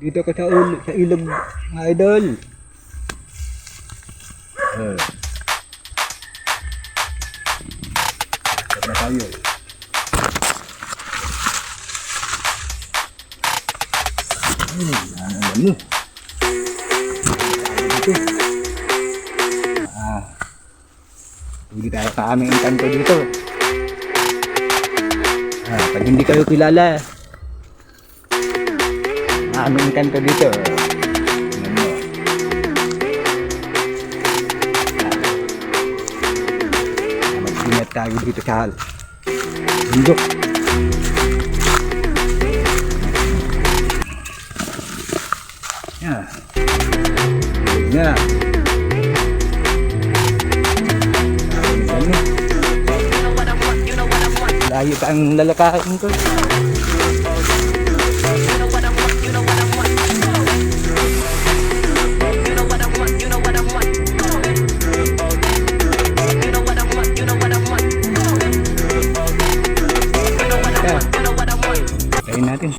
Dito ka sa, ul sa ilog, mga idol. Uh. na tayo. Hmm, alam mo. Dito. Ah. Hindi tayo sa aming engkanto dito. Ah, pag hindi kayo kilala, aming engkanto dito. Mag-ingat tayo dito sa bundok. Yeah. Yeah. Layo pa ang lalakarin ko. natin.